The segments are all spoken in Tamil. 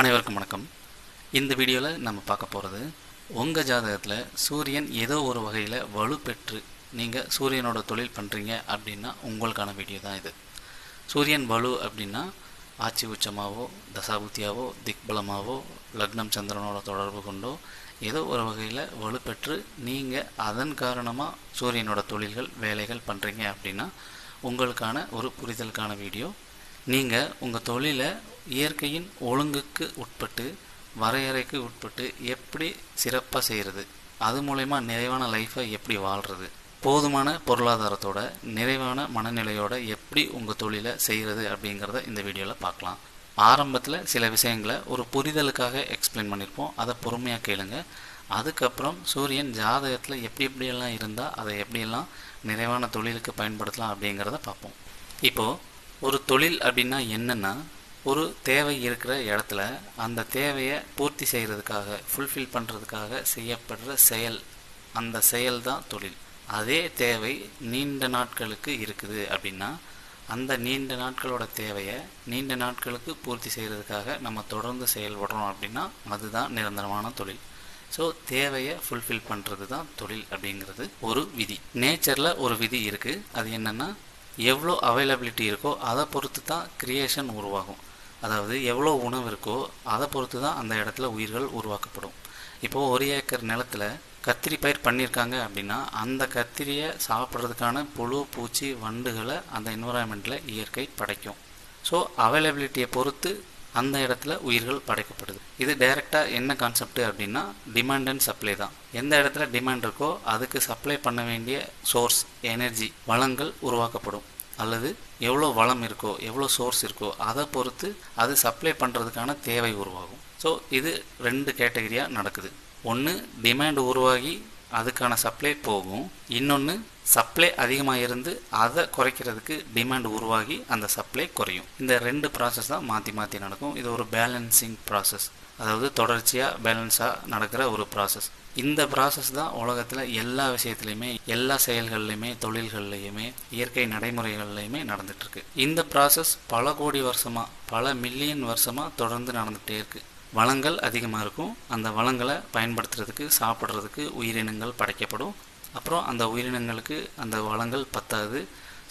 அனைவருக்கும் வணக்கம். இந்த வீடியோவில் நம்ம பார்க்க போகிறது உங்கள் ஜாதகத்தில் சூரியன் ஏதோ ஒரு வகையில் வலுப்பெற்று நீங்கள் சூரியனோட தொழில் பண்ணுறீங்க அப்படின்னா உங்களுக்கான வீடியோ தான் இது. சூரியன் வலு அப்படின்னா ஆட்சி உச்சமாகவோ தசாபுத்தியாவோ திக்பலமாகவோ லக்னம் சந்திரனோட தொடர்பு கொண்டோ ஏதோ ஒரு வகையில் வலுப்பெற்று நீங்கள் அதன் காரணமாக சூரியனோட தொழில்கள் வேலைகள் பண்ணுறீங்க அப்படின்னா உங்களுக்கான ஒரு புரிதலுக்கான வீடியோ. நீங்கள் உங்கள் தொழிலை இயற்கையின் ஒழுங்குக்கு உட்பட்டு வரையறைக்கு உட்பட்டு எப்படி சிறப்பாக செய்கிறது அது மூலயமா நிறைவான லைஃப்பை எப்படி வாழ்கிறது போதுமான பொருளாதாரத்தோட நிறைவான மனநிலையோட எப்படி உங்கள் தொழிலை செய்கிறது அப்படிங்கிறத இந்த வீடியோவில் பார்க்கலாம். ஆரம்பத்தில் சில விஷயங்களை ஒரு புரிதலுக்காக எக்ஸ்பிளைன் பண்ணியிருப்போம் அதை பொறுமையாக கேளுங்க. அதுக்கப்புறம் சூரியன் ஜாதகத்தில் எப்படி எப்படியெல்லாம் இருந்தால் அதை எப்படியெல்லாம் நிறைவான தொழிலுக்கு பயன்படுத்தலாம் அப்படிங்கிறத பார்ப்போம். இப்போது ஒரு தொழில் அப்படின்னா என்னென்னா ஒரு தேவை இருக்கிற இடத்துல அந்த தேவையை பூர்த்தி செய்கிறதுக்காக ஃபுல்ஃபில் பண்ணுறதுக்காக செய்யப்படுற செயல் அந்த செயல் தான் தொழில். அதே தேவை நீண்ட நாட்களுக்கு இருக்குது அப்படின்னா அந்த நீண்ட நாட்களோட தேவையை நீண்ட நாட்களுக்கு பூர்த்தி செய்கிறதுக்காக நம்ம தொடர்ந்து செயல்படுறோம் அப்படின்னா அதுதான் நிரந்தரமான தொழில். ஸோ தேவையை ஃபுல்ஃபில் பண்ணுறது தான் தொழில் அப்படிங்கிறது ஒரு விதி. நேச்சரில் ஒரு விதி இருக்குது அது என்னென்னா எவ்வளோ அவைலபிலிட்டி இருக்கோ அதை பொறுத்து தான் கிரியேஷன் உருவாகும். அதாவது எவ்வளோ உணவு இருக்கோ அதை பொறுத்து தான் அந்த இடத்துல உயிர்கள் உருவாக்கப்படும். இப்போது ஒரு ஏக்கர் நிலத்தில் கத்திரி பயிர் பண்ணியிருக்காங்க அப்படின்னா அந்த கத்திரியை சாப்பிட்றதுக்கான புழு பூச்சி வண்டுகளை அந்த என்வரான்மெண்ட்டில் இயற்கை படைக்கும். ஸோ அவைலபிலிட்டியை பொறுத்து அந்த இடத்துல உயிர்கள் படைக்கப்படுது. இது டைரெக்டாக என்ன கான்செப்ட் அப்படின்னா டிமாண்ட் அண்ட் சப்ளை தான். எந்த இடத்துல டிமாண்ட் இருக்கோ அதுக்கு சப்ளை பண்ண வேண்டிய சோர்ஸ் எனர்ஜி வளங்கள் உருவாக்கப்படும். அல்லது எவ்வளோ வளம் இருக்கோ எவ்வளோ சோர்ஸ் இருக்கோ அதை பொறுத்து அது சப்ளை பண்ணுறதுக்கான தேவை உருவாகும். ஸோ இது ரெண்டு கேட்டகரியாக நடக்குது. ஒன்று டிமாண்ட் உருவாகி அதுக்கான சப்ளை போகும். இன்னொன்று சப்ளை அதிகமாக இருந்து அதை குறைக்கிறதுக்கு டிமாண்ட் உருவாகி அந்த சப்ளை குறையும். இந்த ரெண்டு ப்ராசஸ் தான் மாற்றி மாற்றி நடக்கும். இது ஒரு பேலன்சிங் ப்ராசஸ் அதாவது தொடர்ச்சியாக பேலன்ஸாக நடக்கிற ஒரு ப்ராசஸ் இந்த ப்ராசஸ் தான் உலகத்தில் எல்லா விஷயத்துலையுமே எல்லா செயல்கள்லையுமே தொழில்கள்லையுமே இயற்கை நடைமுறைகள்லையுமே நடந்துகிட்ருக்கு இந்த ப்ராசஸ் பல கோடி வருஷமாக பல மில்லியன் வருஷமாக தொடர்ந்து நடந்துகிட்டே இருக்குது வளங்கள் அதிகமாக இருக்கும். அந்த வளங்களை பயன்படுத்துறதுக்கு சாப்பிட்றதுக்கு உயிரினங்கள் படைக்கப்படும். அப்புறம் அந்த உயிரினங்களுக்கு அந்த வளங்கள் பத்தாது.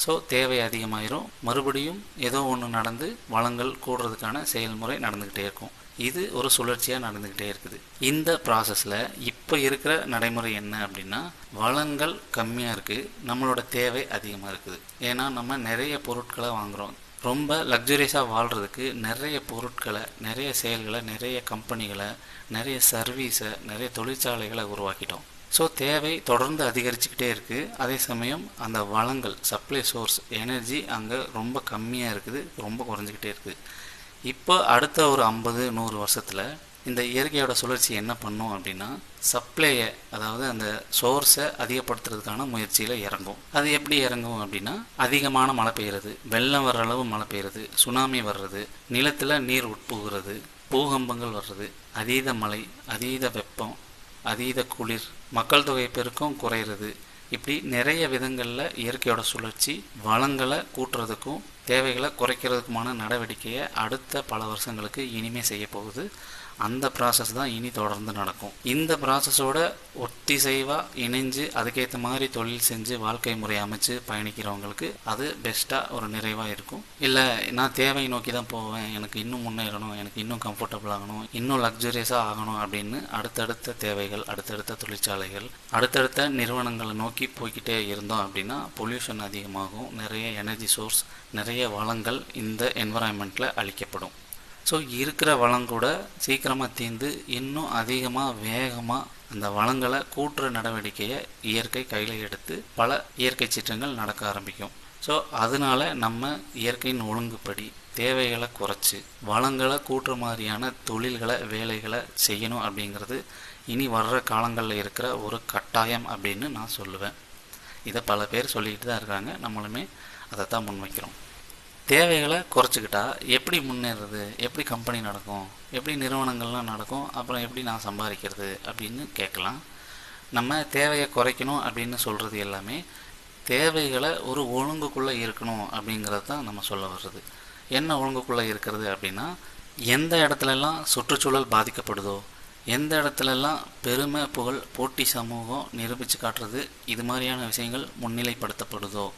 ஸோ தேவை அதிகமாயிரும். மறுபடியும் ஏதோ ஒன்று நடந்து வளங்கள் கூடுறதுக்கான செயல்முறை நடந்துக்கிட்டே இருக்கும். இது ஒரு சுழற்சியாக நடந்துக்கிட்டே இருக்குது. இந்த ப்ராசஸில் இப்போ இருக்கிற நடைமுறை என்ன அப்படின்னா வளங்கள் கம்மியாக இருக்குது நம்மளோட தேவை அதிகமாக இருக்குது. ஏன்னா நம்ம நிறைய பொருட்களை வாங்குகிறோம் ரொம்ப லக்ஸுரியஸாக வாழ்கிறதுக்கு நிறைய பொருட்களை நிறைய செயல்களை நிறைய கம்பெனிகளை நிறைய சர்வீஸை நிறைய தொழிற்சாலைகளை உருவாக்கிட்டோம். ஸோ தேவை தொடர்ந்து அதிகரிச்சுக்கிட்டே இருக்குது அதே சமயம் அந்த வளங்கள் சப்ளை சோர்ஸ் எனர்ஜி அங்கே ரொம்ப கம்மியாக இருக்குது ரொம்ப குறைஞ்சிக்கிட்டே இருக்குது இப்போ அடுத்த ஒரு ஐம்பது நூறு வருஷத்தில் இந்த இயற்கையோட சுழற்சி என்ன பண்ணும் அப்படின்னா சப்ளையை அதாவது அந்த சோர்ஸை அதிகப்படுத்துறதுக்கான முயற்சியில் இறங்கும். அது எப்படி இறங்கும் அப்படின்னா அதிகமான மழை பெய்யுறது வெள்ளம் வர்ற அளவு மழை பெய்யுறது சுனாமி வர்றது நிலத்தில் நீர் உட்புகிறது பூகம்பங்கள் வர்றது அதீத மழை அதீத வெப்பம் அதீத குளிர் மக்கள் தொகை பெருக்கம் குறையிறது. இப்படி நிறைய விதங்களில் இயற்கையோட சுழற்சி வளங்களை கூட்டுறதுக்கும் தேவைகளை குறைக்கிறதுக்குமான நடவடிக்கையை அடுத்த பல வருஷங்களுக்கு இனிமே செய்ய போகுது. அந்த ப்ராசஸ் தான் இனி தொடர்ந்து நடக்கும். இந்த ப்ராசஸோட ஒத்திசைவாக இணைஞ்சு அதுக்கேற்ற மாதிரி தொழில் செஞ்சு வாழ்க்கை முறை அமைச்சு பயணிக்கிறவங்களுக்கு அது பெஸ்ட்டாக ஒரு நிறைவாக இருக்கும். இல்லை நான் தேவை நோக்கி தான் போவேன். எனக்கு இன்னும் முன்னேறணும். எனக்கு இன்னும் கம்ஃபர்டபுள் ஆகணும். இன்னும் லக்ஸுரியஸாக ஆகணும் அப்படின்னு அடுத்தடுத்த தேவைகள் அடுத்தடுத்த தொழிற்சாலைகள் அடுத்தடுத்த நிறுவனங்களை நோக்கி போய்கிட்டே இருந்தோம் அப்படின்னா பொல்யூஷன் அதிகமாகும். நிறைய எனர்ஜி சோர்ஸ் நிறைய நிறைய வளங்கள் இந்த என்வரான்மெண்ட்டில் அளிக்கப்படும். ஸோ இருக்கிற வளம் கூட சீக்கிரமாக தீர்ந்து இன்னும் அதிகமாக வேகமாக அந்த வளங்களை கூட்டுற நடவடிக்கையை இயற்கை கையில் எடுத்து பல இயற்கை சீற்றங்கள் நடக்க ஆரம்பிக்கும். ஸோ அதனால நம்ம இயற்கையின் ஒழுங்குப்படி தேவைகளை குறைச்சி வளங்களை கூட்டுற மாதிரியான தொழில்களை வேலைகளை செய்யணும் அப்படிங்கிறது இனி வர்ற காலங்களில் இருக்கிற ஒரு கட்டாயம் அப்படின்னு நான் சொல்லுவேன். இதை பல பேர் சொல்லிக்கிட்டு தான் இருக்காங்க. நம்மளுமே அதை தான் முன்வைக்கிறோம். தேவைகளை குறைச்சிக்கிட்டா எப்படி முன்னேறது? எப்படி கம்பெனி நடக்கும்? எப்படி நிறுவனங்கள்லாம் நடக்கும்? அப்புறம் எப்படி நான் சம்பாதிக்கிறது? அப்படின்னு கேட்கலாம். நம்ம தேவையை குறைக்கணும் அப்படின்னு சொல்கிறது எல்லாமே தேவைகளை ஒரு ஒழுங்குக்குள்ளே இருக்கணும் அப்படிங்கிறது தான் நம்ம சொல்ல வர்றது. என்ன ஒழுங்குக்குள்ளே இருக்கிறது அப்படின்னா எந்த இடத்துலலாம் சுற்றுச்சூழல் பாதிக்கப்படுதோ எந்த இடத்துலலாம் பெருமை புகழ் போட்டி சமூகம் நிரூபித்து காட்டுறது இது மாதிரியான விஷயங்கள் முன்னிலைப்படுத்தப்படுதோ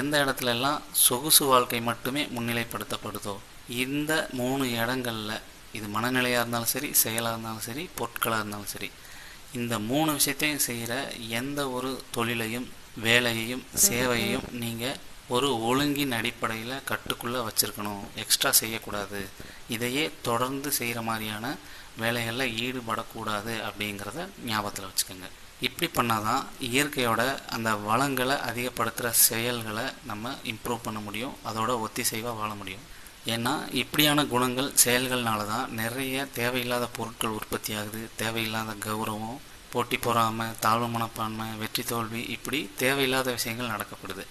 எந்த இடத்துலலாம் சொகுசு வாழ்க்கை மட்டுமே முன்னிலைப்படுத்தப்படுதோ இந்த மூணு இடங்களில் இது மனநிலையாக இருந்தாலும் சரி செயலாக இருந்தாலும் சரி பொருட்களாக இருந்தாலும் சரி இந்த மூணு விஷயத்தையும் செய்கிற எந்த ஒரு தொழிலையும் வேலையையும் சேவையையும் நீங்கள் ஒரு ஒழுங்கின் அடிப்படையில் கட்டுக்குள்ளே வச்சுருக்கணும். எக்ஸ்ட்ரா செய்யக்கூடாது. இதையே தொடர்ந்து செய்கிற மாதிரியான வேலைகளில் ஈடுபடக்கூடாது அப்படிங்கிறத ஞாபகத்தில் வச்சுக்கோங்க. இப்படி பண்ணால் தான் இயற்கையோட அந்த வளங்களை அதிகப்படுத்துகிற செயல்களை நம்ம இம்ப்ரூவ் பண்ண முடியும் அதோட ஒத்திசைவாக வாழ முடியும். ஏன்னா இப்படியான குணங்கள் செயல்கள்னால தான் நிறைய தேவையில்லாத பொருட்கள் உற்பத்தி ஆகுது தேவையில்லாத கௌரவம் போட்டி பொறாமை தாழ்வு மனப்பான்மை வெற்றி தோல்வி இப்படி தேவையில்லாத விஷயங்கள் நடக்கப்படுது.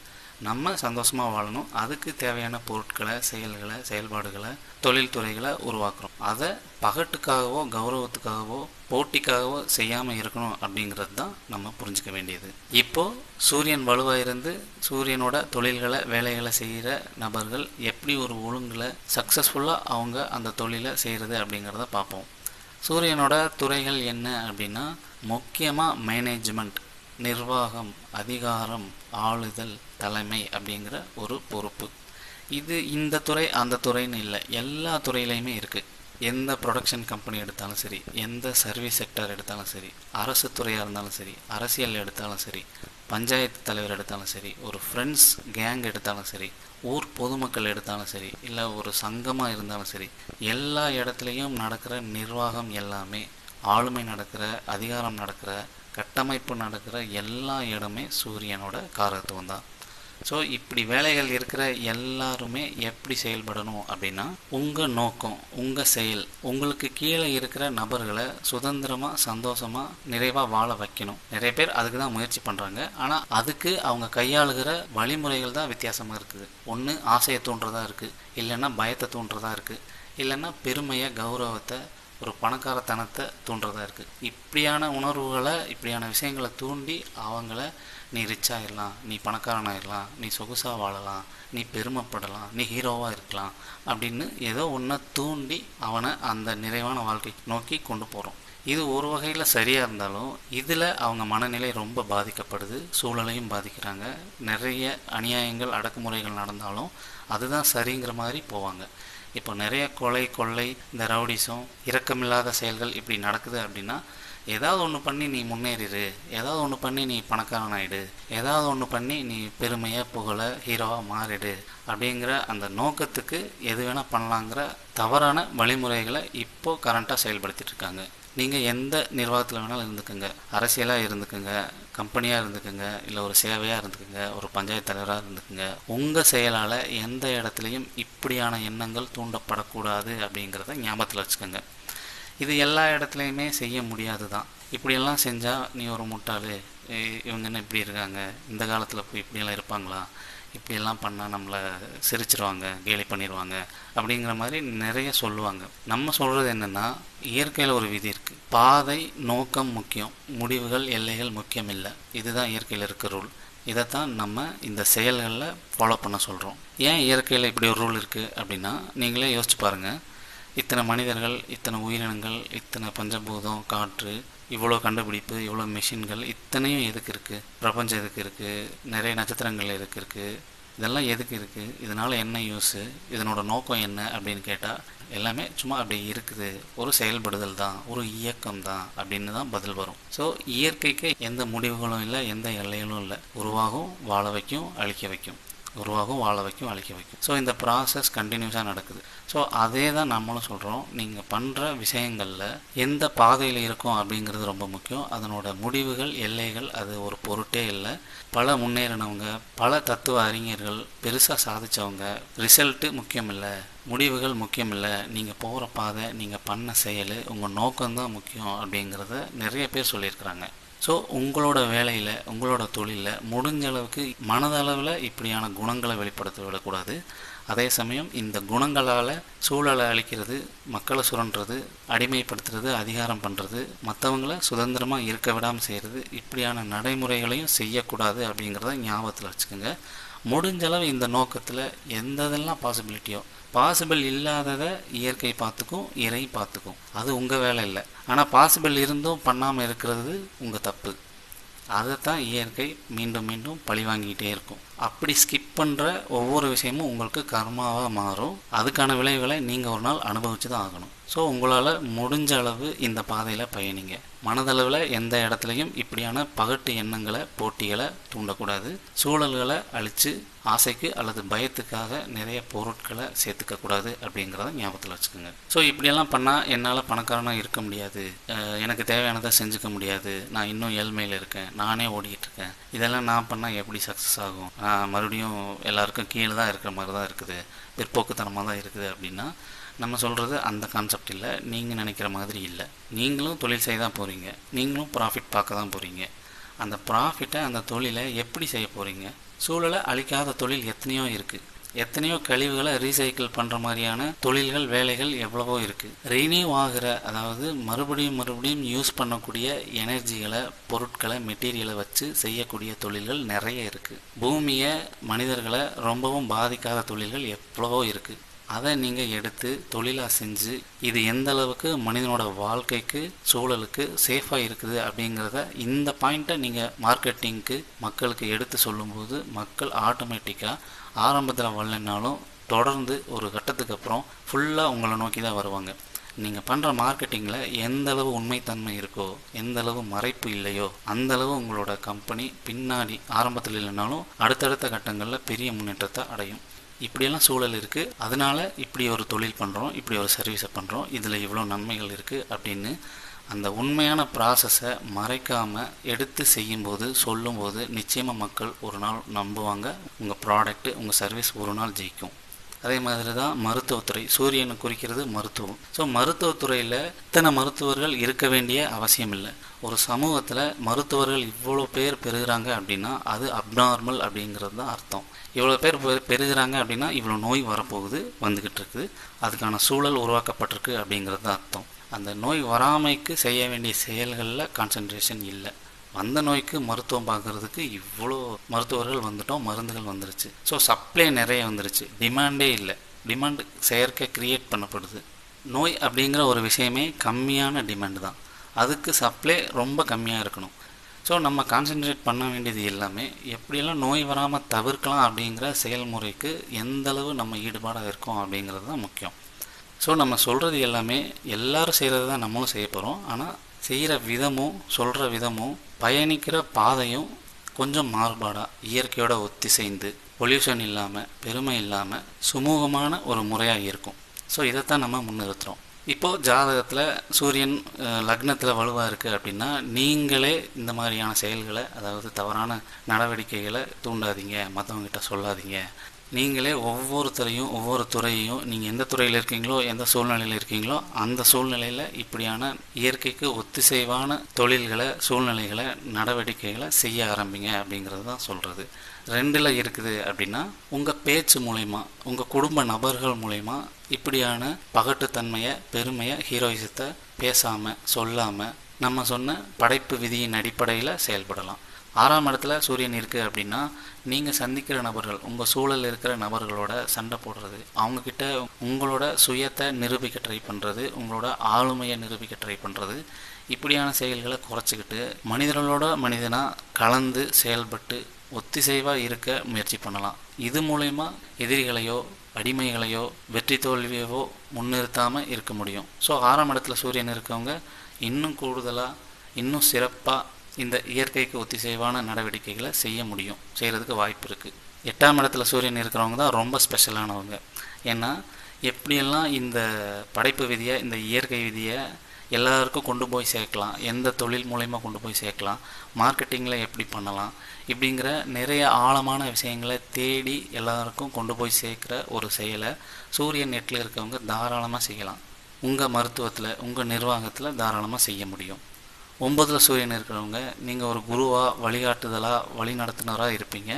நம்ம சந்தோஷமாக வாழணும். அதுக்கு தேவையான பொருட்களை செயல்களை செயல்பாடுகளை தொழில்துறைகளை உருவாக்குறோம். அதை பகட்டுக்காகவோ கௌரவத்துக்காகவோ போட்டிக்காகவோ செய்யாமல் இருக்கணும் அப்படிங்கிறது தான் நம்ம புரிஞ்சுக்க வேண்டியது. இப்போது சூரியன் வலுவாக இருந்து சூரியனோட தொழில்களை வேலைகளை செய்கிற நபர்கள் எப்படி ஒரு ஒழுங்கில் சக்ஸஸ்ஃபுல்லாக அவங்க அந்த தொழிலை செய்கிறது அப்படிங்கிறத பார்ப்போம். சூரியனோட துறைகள் என்ன அப்படின்னா முக்கியமாக மேனேஜ்மெண்ட் நிர்வாகம் அதிகாரம் ஆளுதல் தலைமை அப்படிங்கிற ஒரு பொறுப்பு. இது இந்த துறை அந்த துறைன்னு இல்லை. எல்லா துறையிலையுமே இருக்குது எந்த ப்ரொடக்ஷன் கம்பெனி எடுத்தாலும் சரி எந்த சர்வீஸ் செக்டர் எடுத்தாலும் சரி அரசு துறையாக இருந்தாலும் சரி அரசியல் எடுத்தாலும் சரி பஞ்சாயத்து தலைவர் எடுத்தாலும் சரி ஒரு ஃப்ரெண்ட்ஸ் கேங் எடுத்தாலும் சரி ஊர் பொதுமக்கள் எடுத்தாலும் சரி இல்லை ஒரு சங்கமாக இருந்தாலும் சரி எல்லா இடத்துலையும் நடக்கிற நிர்வாகம் எல்லாமே ஆளுமை நடக்கிற அதிகாரம் நடக்கிற கட்டமைப்பு நடக்கிற எல்லா இடமே சூரியனோட காரகத்துவம் தான். ஸோ இப்படி வேலைகள் இருக்கிற எல்லாருமே எப்படி செயல்படணும் அப்படின்னா உங்கள் நோக்கம் உங்கள் செயல் உங்களுக்கு கீழே இருக்கிற நபர்களை சுதந்திரமாக சந்தோஷமாக நிறைவாக வாழ வைக்கணும். நிறைய பேர் அதுக்கு தான் முயற்சி பண்ணுறாங்க ஆனால் அதுக்கு அவங்க கையாளுகிற வழிமுறைகள் தான் வித்தியாசமாக இருக்குது. ஒன்று ஆசையை தூண்டுறதா இருக்குது இல்லைன்னா பயத்தை தூண்டுறதா இருக்குது இல்லைன்னா பெருமையை கௌரவத்தை ஒரு பணக்காரத்தனத்தை தூண்டுறதா இருக்குது இப்படியான உணர்வுகளை இப்படியான விஷயங்களை தூண்டி அவங்கள நீ ரிச்சாகிடலாம் நீ பணக்காரனாகிடலாம் நீ சொகுசாக வாழலாம் நீ பெருமைப்படலாம் நீ ஹீரோவாக இருக்கலாம் அப்படின்னு ஏதோ ஒன்றை தூண்டி அவனை அந்த நிறைவான வாழ்க்கை நோக்கி கொண்டு போகிறோம் இது ஒரு வகையில் சரியாக இருந்தாலும் இதில் அவங்க மனநிலை ரொம்ப பாதிக்கப்படுது சூழலையும் பாதிக்கிறாங்க. நிறைய அநியாயங்கள் அடக்குமுறைகள் நடந்தாலும் அதுதான் சரிங்கிற மாதிரி போவாங்க. இப்போ நிறைய கொலை கொள்ளை இந்த ரவுடிசம் இரக்கமில்லாத செயல்கள் இப்படி நடக்குது அப்படின்னா ஏதாவது ஒன்று பண்ணி நீ முன்னேறிடு ஏதாவது ஒன்று பண்ணி நீ பணக்காரன் ஆயிடு ஏதாவது ஒன்று பண்ணி நீ பெருமையாக புகழ ஹீரோவாக மாறிடு அப்படிங்கிற அந்த நோக்கத்துக்கு எது வேணால் பண்ணலாங்கிற தவறான வழிமுறைகளை இப்போது கரண்ட்டாக செயல்படுத்திட்டு இருக்காங்க. நீங்கள் எந்த நிர்வாகத்தில் வேணாலும் இருந்துக்குங்க. அரசியலாக இருந்துக்குங்க கம்பெனியாக இருந்துக்குங்க இல்லை ஒரு சேவையாக இருந்துக்குங்க ஒரு பஞ்சாயத்து தலைவராக இருந்துக்குங்க உங்கள் செயலால் எந்த இடத்துலையும் இப்படியான எண்ணங்கள் தூண்டப்படக்கூடாது அப்படிங்கிறத ஞாபகத்தில் வச்சுக்கோங்க. இது எல்லா இடத்துலையுமே செய்ய முடியாது தான் இப்படியெல்லாம் செஞ்சால் நீ ஒரு முட்டாள் இவங்க என்ன இப்படி இருக்காங்க? இந்த காலத்தில் போய் இப்படியெல்லாம் இருப்பாங்களா? இப்படியெல்லாம் பண்ணால் நம்மளை சிரிச்சிருவாங்க கேலி பண்ணிடுவாங்க அப்படிங்கிற மாதிரி நிறைய சொல்லுவாங்க. நம்ம சொல்கிறது என்னென்னா இயற்கையில் ஒரு விதி இருக்குது பாதை நோக்கம் முக்கியம். முடிவுகள் எல்லைகள் முக்கியம் இல்லை. இதுதான் இயற்கையில் இருக்க ரூல் இதைத்தான் நம்ம இந்த செயல்களில் ஃபாலோ பண்ண சொல்கிறோம் ஏன் இயற்கையில் இப்படி ஒரு ரூல் இருக்குது அப்படின்னா நீங்களே யோசிச்சு பாருங்கள் இத்தனை மனிதர்கள் இத்தனை உயிரினங்கள் இத்தனை பஞ்சபூதம் காற்று இவ்வளோ கண்டுபிடிப்பு இவ்வளோ மிஷின்கள் இத்தனையும் எதுக்கு இருக்குது பிரபஞ்சம் எதுக்கு இருக்குது நிறைய நட்சத்திரங்கள் எதுக்கு இருக்குது இதெல்லாம் எதுக்கு இருக்குது இதனால் என்ன யூஸு இதனோட நோக்கம் என்ன? அப்படின்னு கேட்டால் எல்லாமே சும்மா அப்படி இருக்குது. ஒரு செயல்படுதல் தான் ஒரு இயக்கம் தான் அப்படின்னு தான் பதில் வரும். ஸோ இயற்கைக்கு எந்த முடிவுகளும் இல்லை எந்த எல்லைகளும் இல்லை. உருவாகும் வாழ வைக்கும் அழிக்க வைக்கும். உருவாகும் வாழ வைக்கும் அழிக்க வைக்கும். ஸோ இந்த ப்ராசஸ் கண்டினியூஸாக நடக்குது. ஸோ அதே தான் நம்மளும் சொல்கிறோம் நீங்கள் பண்ணுற விஷயங்களில் எந்த பாதையில் இருக்கும் அப்படிங்கிறது ரொம்ப முக்கியம். அதனோட முடிவுகள் எல்லைகள் அது ஒரு பொருட்டே இல்லை. பல முன்னேறினவங்க பல தத்துவ அறிஞர்கள் பெருசாக சாதித்தவங்க ரிசல்ட்டு முக்கியம் இல்லை முடிவுகள் முக்கியம் இல்லை. நீங்கள் போகிற பாதை நீங்கள் பண்ண செயல் உங்கள் நோக்கம்தான் முக்கியம் அப்படிங்கிறத நிறைய பேர் சொல்லியிருக்கிறாங்க. ஸோ உங்களோட வேலையில் உங்களோட தொழிலில் முடிஞ்ச அளவுக்கு மனதளவில் இப்படியான குணங்களை வெளிப்படுத்த விடக்கூடாது. அதே சமயம் இந்த குணங்களால் சூழலை அழிக்கிறது மக்களை சுரண்டுறது அடிமைப்படுத்துறது அதிகாரம் பண்ணுறது மற்றவங்கள சுதந்திரமாக இருக்க விடாமல் செய்கிறது இப்படியான நடைமுறைகளையும் செய்யக்கூடாது அப்படிங்கிறத ஞாபகத்தில் வச்சுக்கோங்க. முடிஞ்சளவு இந்த நோக்கத்தில் எந்ததெல்லாம் பாசிபிலிட்டியோ பாசிபிள் இல்லாததை இயற்கை பார்த்துக்கும் இறை பார்த்துக்கும். அது உங்கள் வேலை இல்லை. ஆனால் பாசிபிள் இருந்தும் பண்ணாமல் இருக்கிறது உங்கள் தப்பு. அதைத்தான் இயற்கை மீண்டும் மீண்டும் பழி வாங்கிக்கிட்டே இருக்கும். அப்படி ஸ்கிப் பண்ணுற ஒவ்வொரு விஷயமும் உங்களுக்கு கர்மாவாக மாறும். அதுக்கான விளைவுகளை நீங்கள் ஒரு நாள் அனுபவிச்சு தான் ஆகணும். ஸோ உங்களால் முடிஞ்ச அளவு இந்த பாதையில் பயணிங்க. மனதளவில் எந்த இடத்துலையும் இப்படியான பகட்டு எண்ணங்களை போட்டிகளை தூண்டக்கூடாது. சூழல்களை அழித்து ஆசைக்கு அல்லது பயத்துக்காக நிறைய பொருட்களை சேர்த்துக்கக்கூடாது அப்படிங்கிறத ஞாபகத்தில் வச்சுக்கோங்க. ஸோ இப்படியெல்லாம் பண்ணால் என்னால் பணக்காரனாக இருக்க முடியாது. எனக்கு தேவையானதை செஞ்சுக்க முடியாது. நான் இன்னும் ஏழ்மையில் இருக்கேன். நானே ஓடிக்கிட்டு இருக்கேன் இதெல்லாம் நான் பண்ணால் எப்படி சக்ஸஸ் ஆகும்? நான் மறுபடியும் எல்லாருக்கும் கீழே தான் இருக்கிற மாதிரி தான் இருக்குது. பிற்போக்குத்தனமாக தான் இருக்குது அப்படின்னா நம்ம சொல்கிறது அந்த கான்செப்ட் இல்லை. நீங்கள் நினைக்கிற மாதிரி இல்லை. நீங்களும் தொழில் செய்ய தான் போகிறீங்க நீங்களும் ப்ராஃபிட் பார்க்க தான் போகிறீங்க அந்த ப்ராஃபிட்டை அந்த தொழிலை எப்படி செய்ய போகிறீங்க சூழலை அழிக்காத தொழில் எத்தனையோ இருக்குது எத்தனையோ கழிவுகளை ரீசைக்கிள் பண்ணுற மாதிரியான தொழில்கள் வேலைகள் எவ்வளவோ இருக்குது ரீனியூ ஆகிற அதாவது மறுபடியும் மறுபடியும் யூஸ் பண்ணக்கூடிய எனர்ஜிகளை பொருட்களை மெட்டீரியலை வச்சு செய்யக்கூடிய தொழில்கள் நிறைய இருக்குது பூமியை மனிதர்களை ரொம்பவும் பாதிக்காத தொழில்கள் எவ்வளவோ இருக்குது அதை நீங்கள் எடுத்து தொழிலாக செஞ்சு இது எந்த அளவுக்கு மனிதனோட வாழ்க்கைக்கு சூழலுக்கு சேஃபாக இருக்குது அப்படிங்கிறத இந்த பாயிண்ட்டை நீங்கள் மார்க்கெட்டிங்க்கு மக்களுக்கு எடுத்து சொல்லும்போது மக்கள் ஆட்டோமேட்டிக்காக ஆரம்பத்தில் வரலைனாலும் தொடர்ந்து ஒரு கட்டத்துக்கு அப்புறம் ஃபுல்லாக உங்களை நோக்கி தான் வருவாங்க. நீங்கள் பண்ணுற மார்க்கெட்டிங்கில் எந்த அளவு உண்மைத்தன்மை இருக்கோ எந்த அளவு மறைப்பு இல்லையோ அந்த அளவு உங்களோட கம்பெனி பின்னாடி ஆரம்பத்தில் இல்லைனாலும் அடுத்தடுத்த கட்டங்களில் பெரிய முன்னேற்றத்தை அடையும். இப்படியெல்லாம் சூழல் இருக்குது அதனால் இப்படி ஒரு தொழில் பண்ணுறோம் இப்படி ஒரு சர்வீஸை பண்ணுறோம் இதில் இவ்வளோ நன்மைகள் இருக்குது அப்படின்னு அந்த உண்மையான ப்ராசஸை மறைக்காமல் எடுத்து செய்யும்போது சொல்லும்போது நிச்சயமாக மக்கள் ஒரு நாள் நம்புவாங்க. உங்கள் ப்ராடக்ட்டு உங்கள் சர்வீஸ் ஒரு நாள் ஜெயிக்கும். அதே மாதிரி தான் மருத்துவத்துறை. சூரியனை குறிக்கிறது மருத்துவம். ஸோ மருத்துவத்துறையில் இத்தனை மருத்துவர்கள் இருக்க வேண்டிய அவசியம் இல்லை. ஒரு சமூகத்தில் மருத்துவர்கள் இவ்வளோ பேர் பெறுகிறாங்க அப்படின்னா அது அப்நார்மல் அப்படிங்கிறது தான் அர்த்தம். இவ்வளோ பேர் பெருகிறாங்க அப்படின்னா இவ்வளோ நோய் வரப்போகுது வந்துக்கிட்டு இருக்குது அதுக்கான சூழல் உருவாக்கப்பட்டிருக்கு அப்படிங்கிறது தான் அர்த்தம். அந்த நோய் வராமைக்கு செய்ய வேண்டிய செயல்களில் கான்சன்ட்ரேஷன் இல்லை. வந்த நோய்க்கு மருத்துவம் பார்க்கறதுக்கு இவ்வளோ மருத்துவர்கள் வந்துட்டோம் மருந்துகள் வந்துருச்சு. ஸோ சப்ளை நிறைய வந்துருச்சு. டிமாண்டே இல்லை. டிமாண்ட் செயற்கை கிரியேட் பண்ணப்படுது. நோய் அப்படிங்கிற ஒரு விஷயமே கம்மியான டிமாண்டு தான். அதுக்கு சப்ளை ரொம்ப கம்மியாக இருக்கணும். ஸோ நம்ம கான்சென்ட்ரேட் பண்ண வேண்டியது எல்லாமே எப்படியெல்லாம் நோய் வராமல் தவிர்க்கலாம் அப்படிங்கிற செயல்முறைக்கு எந்தளவு நம்ம ஈடுபாடாக இருக்கோம் அப்படிங்கிறது தான் முக்கியம். ஸோ நம்ம சொல்கிறது எல்லாமே எல்லோரும் செய்கிறது தான் நம்மளும் செய்ய போகிறோம் ஆனால் செய்கிற விதமும் சொல்கிற விதமும் பயணிக்கிற பாதையும் கொஞ்சம் மாறுபாடாக இயற்கையோட ஒத்திசைந்து பொல்யூஷன் இல்லாமல் பெருமை இல்லாமல் சுமூகமான ஒரு முறையாக இருக்கும். ஸோ இதைத்தான் நம்ம முன்னிறுத்துகிறோம் இப்போது ஜாதகத்தில் சூரியன் லக்னத்தில் வலுவாக இருக்குது அப்படின்னா நீங்களே இந்த மாதிரியான செயல்களை அதாவது தவறான நடவடிக்கைகளை தூண்டாதீங்க. மற்றவங்ககிட்ட சொல்லாதீங்க. நீங்களே ஒவ்வொருத்தரையும் ஒவ்வொரு துறையையும் நீங்கள் எந்த துறையில் இருக்கீங்களோ எந்த சூழ்நிலையில் இருக்கீங்களோ அந்த சூழ்நிலையில் இப்படியான இயற்கைக்கு ஒத்திசைவான தொழில்களை சூழ்நிலைகளை நடவடிக்கைகளை செய்ய ஆரம்பிங்க அப்படிங்கிறது தான் சொல்கிறது ரெண்டில் இருக்குது அப்படின்னா உங்கள் பேச்சு மூலயமா உங்கள் குடும்ப நபர்கள் மூலயமா இப்படியான பகட்டுத்தன்மையை பெருமையை ஹீரோயிசத்தை பேசாமல் சொல்லாமல் நம்ம சொன்ன படைப்பு விதியின் அடிப்படையில் செயல்படலாம். ஆறாம் இடத்துல சூரியன் இருக்குது அப்படின்னா நீங்கள் சந்திக்கிற நபர்கள் உங்கள் சூழலில் இருக்கிற நபர்களோட சண்டை போடுறது அவங்கக்கிட்ட உங்களோட சுயத்தை நிரூபிக்க ட்ரை பண்ணுறது உங்களோட ஆளுமையை நிரூபிக்க ட்ரை பண்ணுறது இப்படியான செயல்களை குறைச்சிக்கிட்டு மனிதர்களோட மனிதனாக கலந்து செயல்பட்டு ஒத்திசைவாக இருக்க முயற்சி பண்ணலாம். இது மூலயமா எதிரிகளையோ அடிமைகளையோ வெற்றி தோல்வியவோ முன்னிறுத்தாமல் இருக்க முடியும். ஸோ ஆறாம் இடத்துல சூரியன் இருக்கவங்க இன்னும் கூடுதலாக இன்னும் சிறப்பாக இந்த இயற்கைக்கு ஒத்திசைவான நடவடிக்கைகளை செய்ய முடியும். செய்கிறதுக்கு வாய்ப்பு இருக்குது எட்டாம் இடத்துல சூரியன் இருக்கிறவங்க தான் ரொம்ப ஸ்பெஷலானவங்க ஏன்னா எப்படியெல்லாம் இந்த படைப்பு விதியை இந்த இயற்கை விதியை எல்லாருக்கும் கொண்டு போய் சேர்க்கலாம் எந்த தொழில் மூலயமா கொண்டு போய் சேர்க்கலாம் மார்க்கெட்டிங்கில் எப்படி பண்ணலாம் இப்படிங்கிற நிறைய ஆழமான விஷயங்களை தேடி எல்லாருக்கும் கொண்டு போய் சேர்க்குற ஒரு செயலை சூரியன் நெட்டில் இருக்கவங்க தாராளமாக செய்யலாம். உங்கள் மருத்துவத்தில் உங்கள் நிர்வாகத்தில் தாராளமாக செய்ய முடியும். ஒன்பதில் சூரியன் இருக்கிறவங்க நீங்கள் ஒரு குருவாக வழிகாட்டுதலாக வழிநடத்துனராக இருப்பீங்க.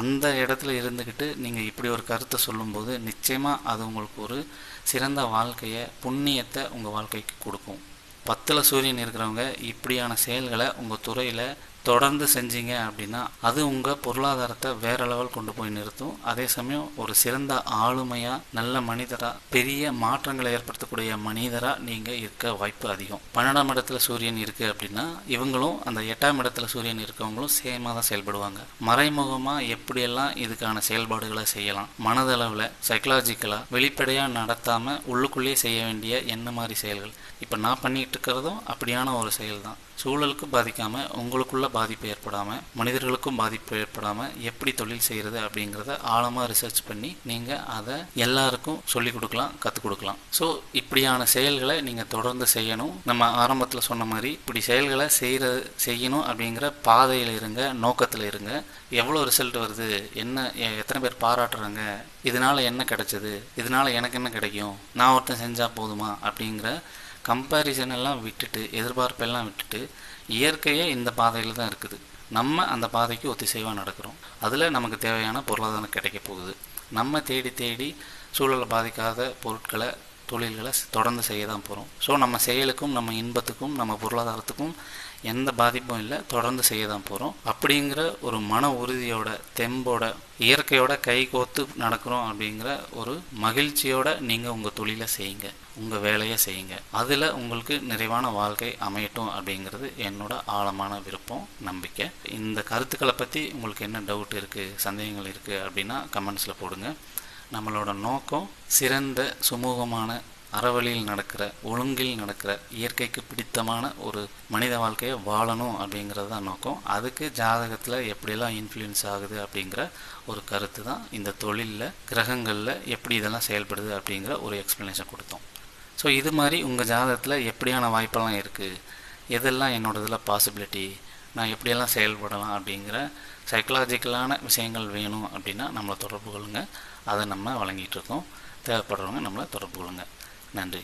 அந்த இடத்துல இருந்துக்கிட்டு நீங்கள் இப்படி ஒரு கருத்தை சொல்லும்போது நிச்சயமாக அது உங்களுக்கு ஒரு சிறந்த வாழ்க்கையை புண்ணியத்தை உங்கள் வாழ்க்கைக்கு கொடுக்கும். பத்தில் சூரியன் இருக்கிறவங்க இப்படியான செயல்களை உங்கள் துறையில் தொடர்ந்து செஞ்சீங்க அப்படின்னா அது உங்கள் பொருளாதாரத்தை வேற லெவல் கொண்டு போய் நிறுத்தும். அதே சமயம் ஒரு சிறந்த ஆளுமையாக நல்ல மனிதராக பெரிய மாற்றங்களை ஏற்படுத்தக்கூடிய மனிதராக நீங்கள் இருக்க வாய்ப்பு அதிகம். பன்னெண்டாம் இடத்துல சூரியன் இருக்குது அப்படின்னா இவங்களும் அந்த எட்டாம் இடத்துல சூரியன் இருக்கவங்களும் சேமாக தான் செயல்படுவாங்க. மறைமுகமாக எப்படியெல்லாம் இதுக்கான செயல்பாடுகளை செய்யலாம்? மனதளவில் சைக்கலாஜிக்கலாக வெளிப்படையாக நடத்தாமல் உள்ளுக்குள்ளேயே செய்ய வேண்டிய என்ன மாதிரி செயல்கள்? இப்போ நான் பண்ணிகிட்டு இருக்கிறதும் அப்படியான ஒரு செயல் தான் சூழலுக்கு பாதிக்காமல் உங்களுக்குள்ள பாதிப்பு ஏற்படாமல் மனிதர்களுக்கும் பாதிப்பு ஏற்படாமல் எப்படி தொழில் செய்கிறது அப்படிங்கிறத ஆழமாக ரிசர்ச் பண்ணி நீங்கள் அதை எல்லாருக்கும் சொல்லிக் கொடுக்கலாம் கற்றுக் கொடுக்கலாம். ஸோ இப்படியான செயல்களை நீங்கள் தொடர்ந்து செய்யணும். நம்ம ஆரம்பத்தில் சொன்ன மாதிரி இப்படி செயல்களை செய்கிற செய்யணும் அப்படிங்கிற பாதையில் இருங்க நோக்கத்தில் இருங்க. எவ்வளோ ரிசல்ட் வருது? என்ன எத்தனை பேர் பாராட்டுறாங்க? இதனால் என்ன கிடைச்சது? இதனால் எனக்கு என்ன கிடைக்கும்? நான் ஒருத்தன் செஞ்சால் போதுமா? அப்படிங்கிற கம்பேரிசன் எல்லாம் விட்டுட்டு எதிர்பார்ப்பெல்லாம் விட்டுட்டு இயற்கையே இந்த பாதையில் தான் இருக்குது. நம்ம அந்த பாதைக்கு ஒத்திசைவாக நடக்கிறோம். அதில் நமக்கு தேவையான பொருளாதாரம் கிடைக்க போகுது. நம்ம தேடி தேடி சூழலை பாதிக்காத பொருட்களை தொழில்களை தொடர்ந்து செய்ய தான் போகிறோம் ஸோ நம்ம செயலுக்கும் நம்ம இன்பத்துக்கும் நம்ம பொருளாதாரத்துக்கும் எந்த பாதிப்பும் இல்லை தொடர்ந்து செய்ய தான் போகிறோம் அப்படிங்கிற ஒரு மன உறுதியோட தெம்போட இயற்கையோட கை கோத்து நடக்கிறோம் அப்படிங்கிற ஒரு மகிழ்ச்சியோட நீங்கள் உங்கள் தொழிலை செய்யுங்க. உங்கள் வேலையை செய்யுங்க. அதில் உங்களுக்கு நிறைவான வாழ்க்கை அமையட்டும் அப்படிங்கிறது என்னோட ஆழமான விருப்பம் நம்பிக்கை. இந்த கருத்துக்களை பற்றி உங்களுக்கு என்ன டவுட் இருக்குது சந்தேகங்கள் இருக்குது அப்படின்னா கமெண்ட்ஸில் போடுங்க. நம்மளோட நோக்கம் சிறந்த சுமூகமான அறவழியில் நடக்கிற ஒழுங்கில் நடக்கிற இயற்கைக்கு பிடித்தமான ஒரு மனித வாழ்க்கையை வாழணும் அப்படிங்கிறது தான் நோக்கம். அதுக்கு ஜாதகத்தில் எப்படியெல்லாம் இன்ஃப்ளூயன்ஸ் ஆகுது அப்படிங்கிற ஒரு கருத்து தான் இந்த தொழிலில் கிரகங்களில் எப்படி இதெல்லாம் செயல்படுது அப்படிங்கிற ஒரு எக்ஸ்ப்ளனேஷன் கொடுத்தோம். ஸோ இது மாதிரி உங்கள் ஜாதகத்தில் எப்படியான வாய்ப்பெல்லாம் இருக்குது எதெல்லாம் என்னோட இதில் பாசிபிலிட்டி நான் எப்படியெல்லாம் செயல்படலாம் அப்படிங்கிற சைக்கலாஜிக்கலான விஷயங்கள் வேணும் அப்படின்னா நம்மளை தொடர்பு கொள்ளுங்க. அதை நம்ம வழங்கிட்டு இருக்கோம். தேவைப்படுறவங்க நம்மளை தொடர்பு கொள்ளுங்கள் நன்றி.